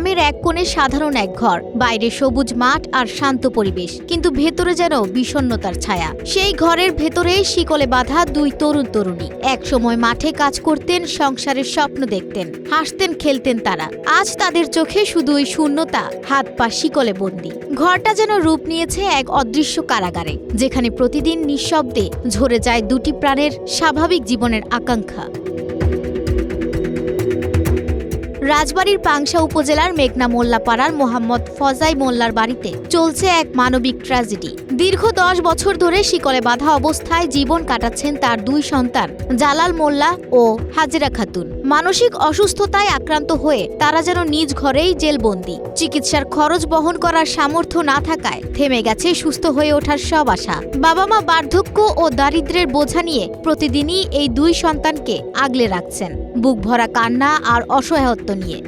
গ্রামের এক কোণে সাধারণ এক ঘর, বাইরে সবুজ মাঠ আর শান্ত পরিবেশ, কিন্তু ভেতরে যেন বিষণ্ণতার ছায়া। সেই ঘরের ভেতরেই শিকলে বাঁধা দুই তরুণ তরুণী। এক সময় মাঠে কাজ করতেন, সংসারের স্বপ্ন দেখতেন, হাসতেন, খেলতেন তারা। আজ তাদের চোখে শুধু ওই শূন্যতা, হাত পা শিকলে বন্দি। ঘরটা যেন রূপ নিয়েছে এক অদৃশ্য কারাগারে, যেখানে প্রতিদিন নিঃশব্দে ঝরে যায় দুটি প্রাণের স্বাভাবিক জীবনের আকাঙ্ক্ষা। রাজবাড়ির পাংশা উপজেলার মেঘনা মোল্লাপাড়ার মোহাম্মদ ফজাই মোল্লার বাড়িতে চলছে এক মানবিক ট্র্যাজেডি। দীর্ঘ দশ বছর ধরে শিকলে বাধা অবস্থায় জীবন কাটাচ্ছেন তার দুই সন্তান, জালাল মোল্লা ও হাজেরা খাতুন। মানসিক অসুস্থতায় আক্রান্ত হয়ে তারা যেন নিজ ঘরেই জেলবন্দি। চিকিৎসার খরচ বহন করার সামর্থ্য না থাকায় থেমে গেছে সুস্থ হয়ে ওঠার সব আশা। বাবা মা বার্ধক্য ও দারিদ্রের বোঝা নিয়ে প্রতিদিনই এই দুই সন্তানকে আগলে রাখছেন। বুক ভরা কান্না আর অসহায়ত্ব নিয়ে।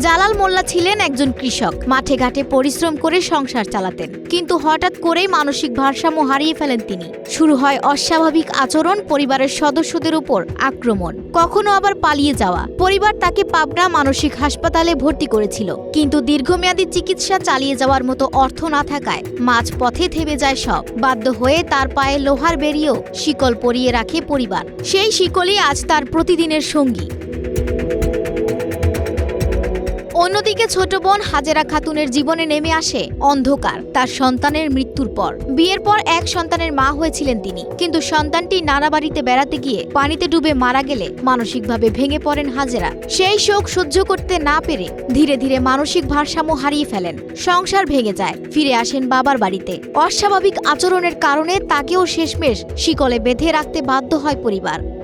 জালাল মোল্লা ছিলেন একজন কৃষক। মাঠে ঘাটে পরিশ্রম করে সংসার চালাতেন। কিন্তু হঠাৎ করেই মানসিক ভারসাম্য হারিয়ে ফেলেন তিনি। শুরু হয় অস্বাভাবিক আচরণ, পরিবারের সদস্যদের উপর আক্রমণ। কখনো আবার পালিয়ে যাওয়া। পরিবার তাকে পাবনা মানসিক হাসপাতালে ভর্তি করেছিল। কিন্তু দীর্ঘমেয়াদী চিকিৎসা চালিয়ে যাওয়ার মতো অর্থ না থাকায় মাঝ পথে থেমে যায় সব। বাধ্য হয়ে তার পায়ে লোহার বেরিয়েও শিকল পরিয়ে রাখে পরিবার। সেই শিকলই আজ তার প্রতিদিনের সঙ্গী। অন্যদিকে ছোট বোন হাজেরা খাতুনের জীবনে নেমে আসে অন্ধকার, তার সন্তানের মৃত্যুর পর। বিয়ের পর এক সন্তানের মা হয়েছিলেন তিনি। কিন্তু সন্তানটি নানা বাড়িতে বেড়াতে গিয়ে পানিতে ডুবে মারা গেলে মানসিকভাবে ভেঙে পড়েন হাজেরা। সেই শোক সহ্য করতে না পেরে ধীরে ধীরে মানসিক ভারসাম্য হারিয়ে ফেলেন। সংসার ভেঙে যায়, ফিরে আসেন বাবার বাড়িতে। অস্বাভাবিক আচরণের কারণে তাকেও শেষমেশ শিকলে বেঁধে রাখতে বাধ্য হয় পরিবার।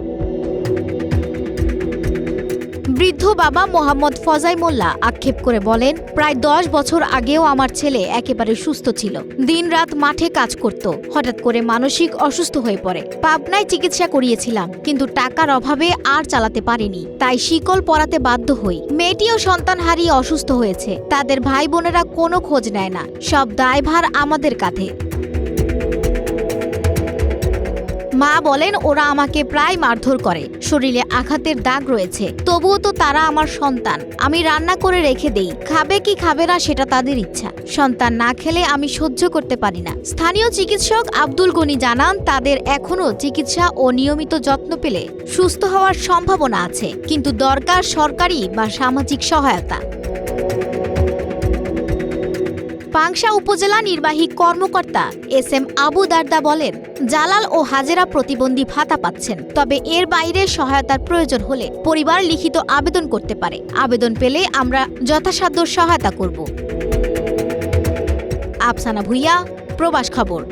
বৃদ্ধ বাবা মোহাম্মদ ফজাই মোল্লা আক্ষেপ করে বলেন, প্রায় দশ বছর আগেও আমার ছেলে একেবারে সুস্থ ছিল। দিনরাত মাঠে কাজ করত। হঠাৎ করে মানসিক অসুস্থ হয়ে পড়ে। পাবনায় চিকিৎসা করিয়েছিলাম, কিন্তু টাকার অভাবে আর চালাতে পারিনি। তাই শিকল পরাতে বাধ্য হই। মেয়েটিও সন্তান হারিয়ে অসুস্থ হয়েছে। তাদের ভাই বোনেরা কোনো খোঁজ নেয় না। সব দায়ভার আমাদের কাঁধে। মা বলেন, ওরা আমাকে প্রায় মারধর করে। শরীরে আঘাতের দাগ রয়েছে। তবুও তো তারা আমার সন্তান। আমি রান্না করে রেখে দেই। খাবে কি খাবে না সেটা তাদের ইচ্ছা। সন্তান না খেলে আমি সহ্য করতে পারি না। স্থানীয় চিকিৎসক আব্দুল গনি জানান, তাদের এখনও চিকিৎসা ও নিয়মিত যত্ন পেলে সুস্থ হওয়ার সম্ভাবনা আছে। কিন্তু দরকার সরকারি বা সামাজিক সহায়তা। পাংশা উপজেলা নির্বাহী কর্মকর্তা এস এম আবু দারদা বলেন, জালাল ও হাজেরা প্রতিবন্ধী ভাতা পাচ্ছেন, তবে এর বাইরে সহায়তার প্রয়োজন হলে পরিবার লিখিত আবেদন করতে পারে। আবেদন পেলে আমরা যথাসাধ্য সহায়তা করব। আফসানা ভুইয়া, প্রবাস খবর।